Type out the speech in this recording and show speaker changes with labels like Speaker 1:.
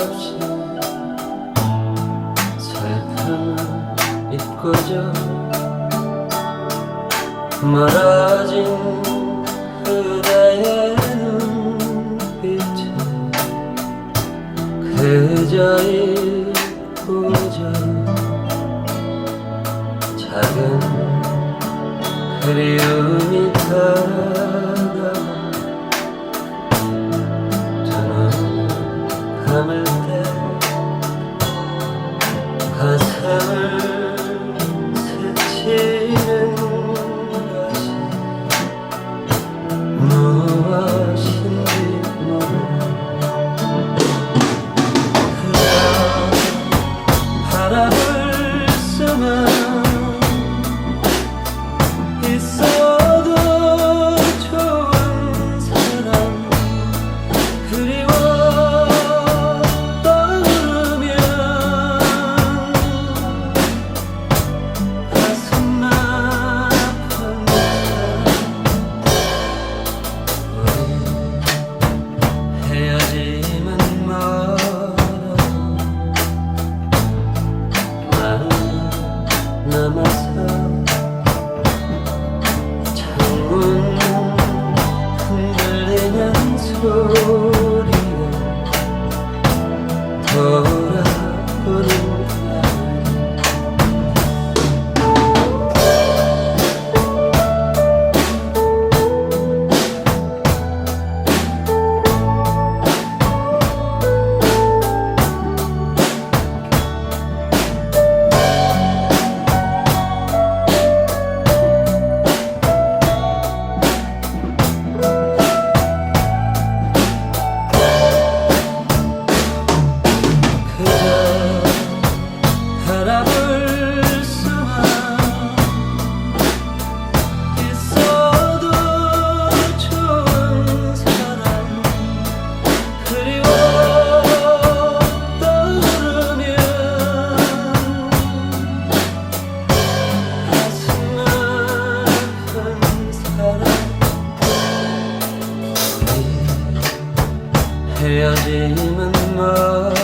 Speaker 1: 없이 설탕 잊고져 멀어진 그대의 눈빛에 그저 잊고져 작은 그리움이 다 가 Oh. 그저 바라볼 수만 있어도 좋은 사람 그리워 떠오르면 가슴 아픈 사람. 헤어짐은 멀어